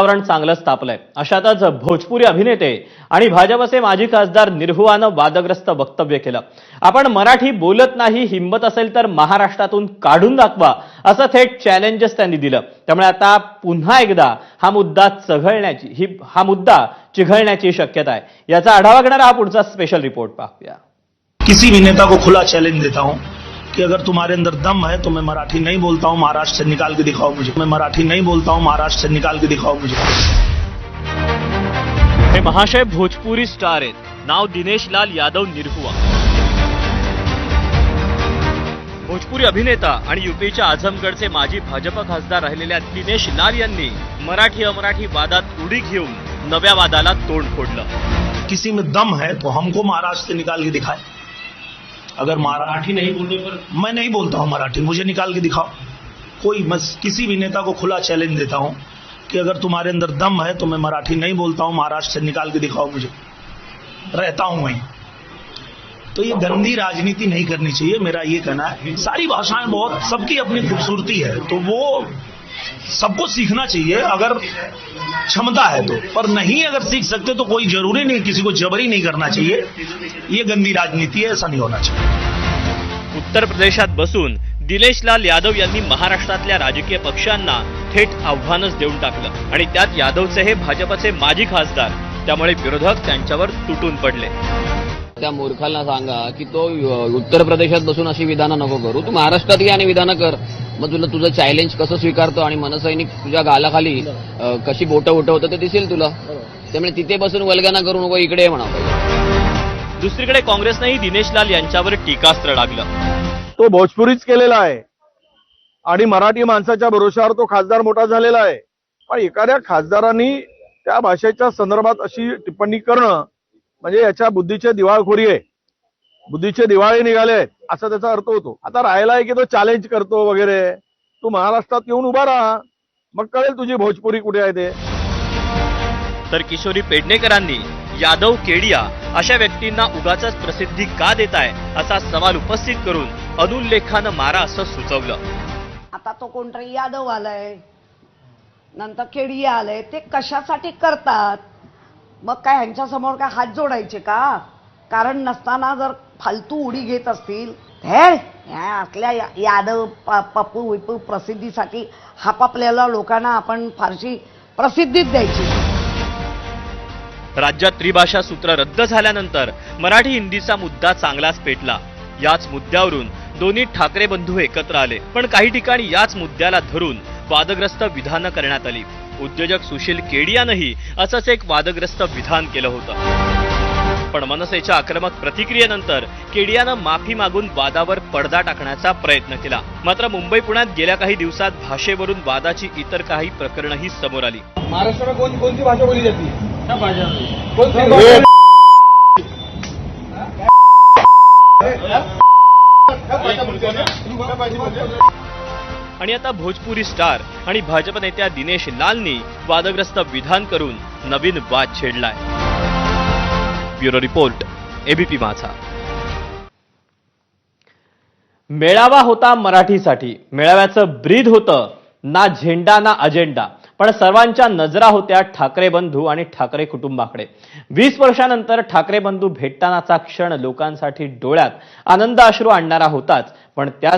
वातावरण चांगलंच तापलंय. अशातच भोजपुरी अभिनेते आणि भाजपचे माजी खासदार निर्हुवानं वादग्रस्त वक्तव्य केलं. आपण मराठी बोलत नाही हिंमत असेल तर महाराष्ट्रातून काढून दाखवा असं थेट चॅलेंजेस त्यांनी दिलं. त्यामुळे आता पुन्हा एकदा हा मुद्दा चघळण्याची ही हा मुद्दा चिघळण्याची शक्यता आहे. याचा आढावा घेणारा हा पुढचा स्पेशल रिपोर्ट पाहूया. किसी भी नेता को खुला चैलेंज देता हूं. कि अगर तुम्हारे अंदर दम है तो मैं मराठी नहीं बोलता हूं महाराष्ट्र से निकाल के दिखाओ मुझे। मैं मराठी नहीं बोलता हूं महाराष्ट्र से निकाल के दिखाओ मुझे। हे महाशय भोजपुरी स्टार आहेत. नाव दिनेश लाल यादव निरहुआ. भोजपुरी अभिनेता आणि युपीच्या आझमगडचे माजी भाजप खासदार राहिलेल्या दिनेश लाल यांनी मराठी अमराठी वादात उडी घेऊन नव्या वादाला तोंड फोडलं. किसी में दम है तो हमको महाराष्ट्र से निकाल के दिखाए। अगर मराठी नहीं बोलने पर मैं नहीं बोलता हूँ मराठी, मुझे निकाल के दिखाओ। कोई मैं किसी भी नेता को खुला चैलेंज देता हूँ कि अगर तुम्हारे अंदर दम है तो मैं मराठी नहीं बोलता हूँ, महाराष्ट्र से निकाल के दिखाओ मुझे। रहता हूँ वहीं। तो ये गंदी राजनीति नहीं करनी चाहिए, मेरा ये कहना है। सारी भाषाएँ बहुत, सबकी अपनी खूबसूरती है तो वो सबको सीखना चाहिए अगर क्षमता है तो। पर नहीं अगर सीख सकते तो कोई जरूरी नहीं किसी को जबरी नहीं करना चाहिए। ये गंदी राजनीति है ऐसा नहीं होना चाहिए। उत्तर प्रदेशात बसून दिनेशलाल यादव यांनी महाराष्ट्रातल्या राजकीय पक्षांना थेट आव्हानच देऊन टाकलं. आणि त्यात यादवचे हे भाजपचे माजी खासदार त्यामुळे विरोधक त्यांच्यावर तुटून पडले. त्या मूर्खाला सांगा की तो उत्तर प्रदेशात बसून अशी विधानं नको करू. तू महाराष्ट्रात ये आणि विधानं कर. मग तुला तुझं चॅलेंज कसं स्वीकारतो आणि मनसैनिक तुझ्या गालाखाली कशी बोटं उठवतं ते दिसेल तुला? त्यामुळे तिथे बसून वल्गना करू नको इकडे म्हणा दुसरीकडे काँग्रेसनेही दिनेशलाल यांच्यावर टीकास्त्र लागलं. तो भोजपुरीच केलेला आहे. आणि मराठी माणसाच्या भरोशावर तो खासदार मोठा झालेला आहे. पण एखाद्या खासदारांनी त्या भाषेच्या संदर्भात अशी टिप्पणी करणं म्हणजे याच्या बुद्धीचे दिवाळखोरी आहे. बुद्धीचे दिवाळे निघाले असा त्याचा अर्थ होतो. आता राहिला आहे की तो चॅलेंज करतो वगैरे. तू महाराष्ट्रात येऊन उभा राहा. मग कळेल तुझी भोजपुरी कुठे आहे ते. तर किशोरी पेडणेकरांनी यादव केडिया अशा व्यक्तींना उगाच प्रसिद्धी का देताय असा सवाल उपस्थित करून अनुल्लेखानं मारा असं सुचवलं. आता तो कोणतरी यादव आलाय. नंतर केडी आलंय. ते कशासाठी करतात? मग काय ह्यांच्या समोर काय हात जोडायचे का? कारण नसताना जर फालतू उडी घेत असतील हे ह्या असल्या यादव पप्पू विपू प्रसिद्धीसाठी हापापलेल्या लोकांना आपण फारशी प्रसिद्धीच द्यायची. राज्यात त्रिभाषा सूत्र रद्द झाल्यानंतर मराठी हिंदीचा मुद्दा चांगलाच पेटला. याच मुद्द्यावरून दोन्ही ठाकरे बंधू एकत्र आले पण काही ठिकाणी याच मुद्द्याला धरून वादग्रस्त विधानं करण्यात आली. उद्योजक सुशील केडियानंही असंच एक वादग्रस्त विधान केलं होतं. पण मनसेच्या आक्रमक प्रतिक्रियेनंतर केडियानं माफी मागून वादावर पडदा टाकण्याचा प्रयत्न केला. मात्र मुंबई पुण्यात गेल्या काही दिवसात भाषेवरून वादाची इतर काही प्रकरणंही समोर आली. महाराष्ट्र में कौन कौन सी भाषा बोली जाती? क्या भाषा कौन सी भाषा क्या भाषा बोलते क्या भाषा बोलते आणि आता भोजपुरी स्टार आणि भाजप नेत्या दिनेश लालनी वादग्रस्त विधान करून नवीन वाद छेडलाय. ब्युरो रिपोर्ट एबीपी माझा. मेळावा होता मराठीसाठी. मेळाव्याचं ब्रीद होतं ना झेंडा ना अजेंडा. पण सर्वांच्या नजरा होत्या ठाकरे बंधू आणि ठाकरे कुटुंबाकडे. वीस वर्षानंतर ठाकरे बंधू भेटतानाचा क्षण लोकांसाठी डोळ्यात आनंद अश्रू आणणारा होताच पण त्याच